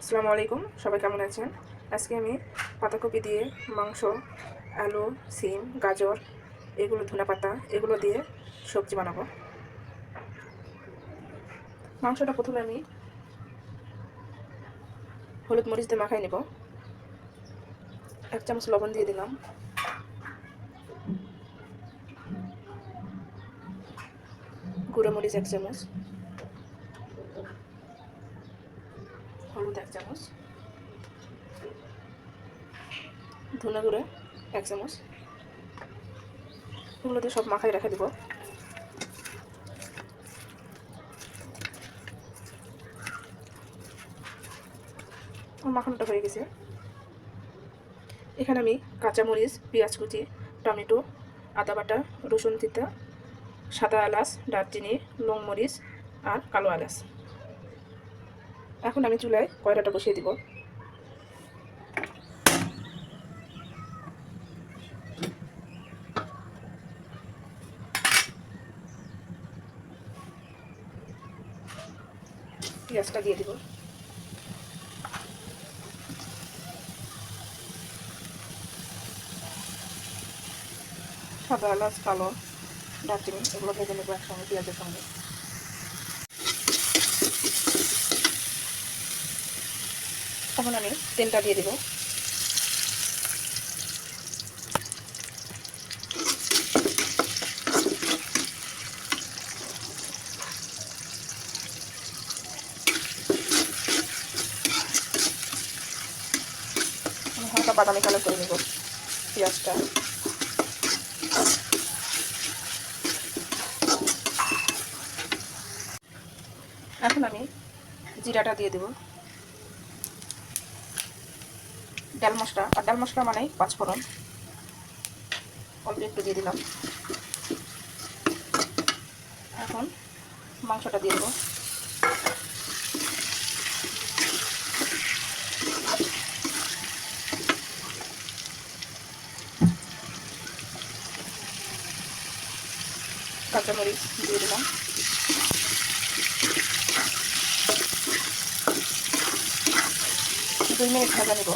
আসসালামু আলাইকুম, সবাই কেমন আছেন? আজকে আমি পাতাকপি দিয়ে মাংস, আলু, সিম, গাজর, এগুলো ধনে পাতা, এগুলো দিয়ে সবজি বানাবো। মাংসটা প্রথমে আমি হলুদ মরিচ দিয়ে মাখাই নেব। এক চামচ লবণ দিয়ে দিলাম। গুঁড়ো মরিচ এক চামচ। হলুদ এক চামচ। ধনে গুঁড়ো এক চামচ। এগুলোতে সব মাখাই রেখে দেবো। মাখানোটা হয়ে গেছে। এখানে আমি কাঁচামরিচ, পেঁয়াজ কুচি, টমেটো, আদা বাটা, রসুন তিতা, সাদা এলাচ, দারচিনি, লং মরিচ আর কালো এলাচ। এখন আমি চুলায় কয়লাটা বসিয়ে দিব। পেঁয়াজটা দিয়ে দিব। সাদা, এলাচ, কালো, দারচিনি, এগুলো ভেজে নেব একসঙ্গে পেঁয়াজের সঙ্গে। তখন আমি তেলটা দিয়ে দিব। হালকা বাদামি কালার করে নেব পেঁয়াজটা। এখন আমি জিরাটা দিয়ে দেব। ডাল মশলা, আর ডাল মশলা মানে পাঁচফোড়ন। অল্প একটু দিয়ে দিলাম। এখন মাংসটা দিয়ে দেবো। কাঁচামরিচ দিয়ে দিলাম। দুই মিনিট ভাজা নেব।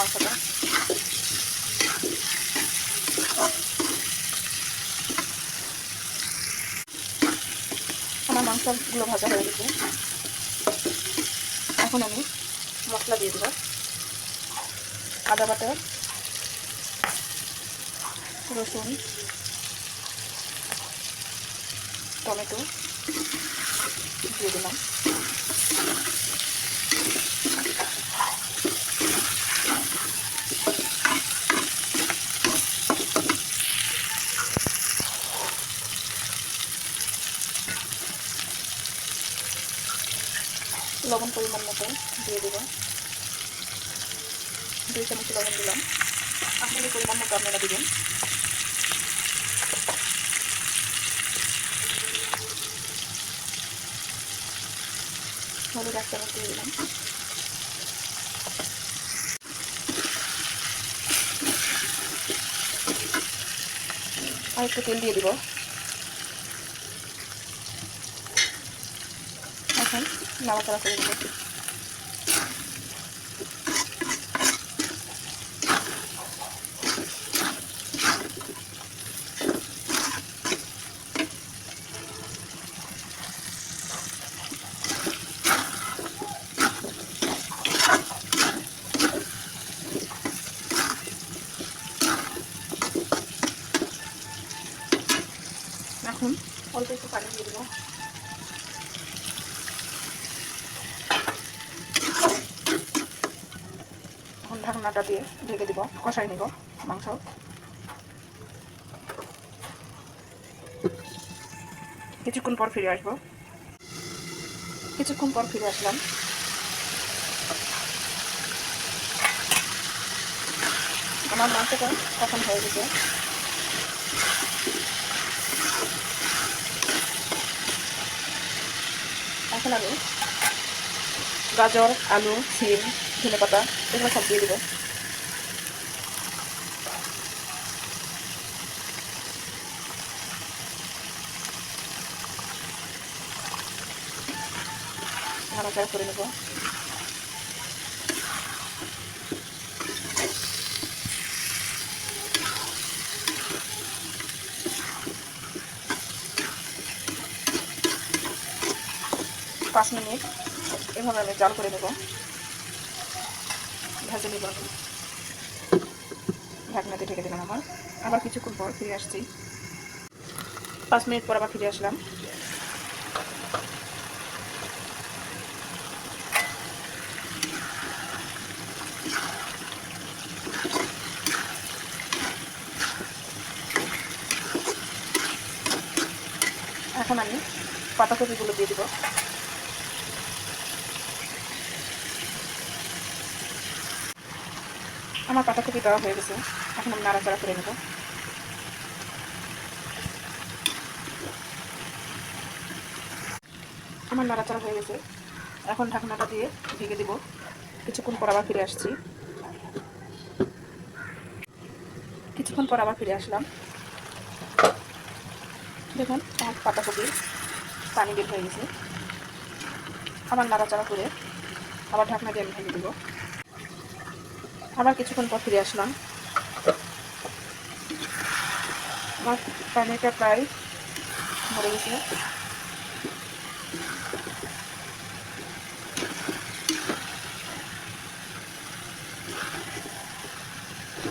মাংসটা আমার মাংসগুলো ভাজা হয়ে গেছে। এখন আমি মশলা দিয়ে দেবো। আদা বাটা, রসুন, টমেটো দিয়ে দিলাম। লবণ পরিমাণ মতো দিয়ে দেবো। দুই চামচ লবণ দিলাম। আসলে পরিমাণ মতো আপনারা দেবেন। হলুদ এক চামচ দিয়ে দিলাম। আর একটু তেল দিয়ে দিব এখন নাড়াচাড়া করে দেবো এখন অল্প একটু পানি দিয়ে দেবো এখন ঢাকনাটা দিয়ে ঢেকে দিব কষাই নিব মাংস। কিছুক্ষণ পর ফিরে আসব। কিছুক্ষণ পর ফিরে আসলাম। আমার মাংসটা কখন হয়ে গেছে। এখন আমি গাজর, আলু, সিম ধনে পাতা এগুলো সব দিয়ে দেবো। করে নেব। পাঁচ মিনিট এভাবে আমি চাল করে নেব। ভেজে নেব ঢাকনাতে ঢেকে দিলাম আমার আবার কিছুক্ষণ পর ফিরে আসছি। পাঁচ মিনিট পর আবার ফিরে আসলাম। এখন আমি পাতাকপিগুলো দিয়ে দিব। আমার পাতাকপি দেওয়া হয়ে গেছে। এখন আমি নাড়াচাড়া করে নেব। আমার নাড়াচাড়া হয়ে গেছে। এখন ঢাকনাটা দিয়ে ঢেকে দিব। কিছুক্ষণ পর আবার ফিরে আসছি। কিছুক্ষণ পর আবার ফিরে আসলাম। দেখুন, আমার পাতাকপি পানি বের হয়ে গেছে। আবার নাড়াচাড়া করে আবার ঢাকনা দিয়ে আমি ঢেকে দেবো। আবার কিছুক্ষণ পর ফিরে আসলাম। আমার পানিটা প্রায় মরে গেছে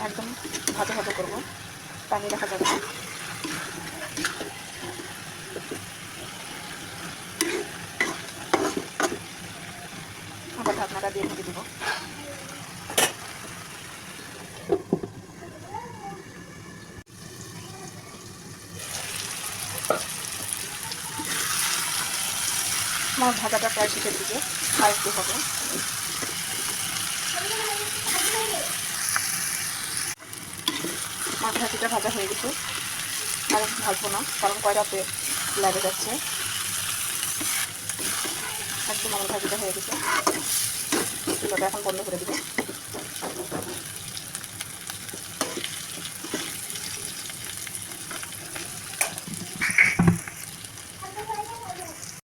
একদম ভাজা ভাজা করব। পানি রাখা যাবে না। আবার ঢাকনাটা দিয়ে ঢেকে দেবো। আমার ভাজাটা প্রায় শেষের দিকে, আর একটু হবে। ভাজিটা ভাজা হয়ে গেছে, আর ভাজবো না, কারণ কয়টাতে লেগে যাচ্ছে। একদম আমার ভাজিটা হয়ে গেছে। এখন বন্ধ করে দিব।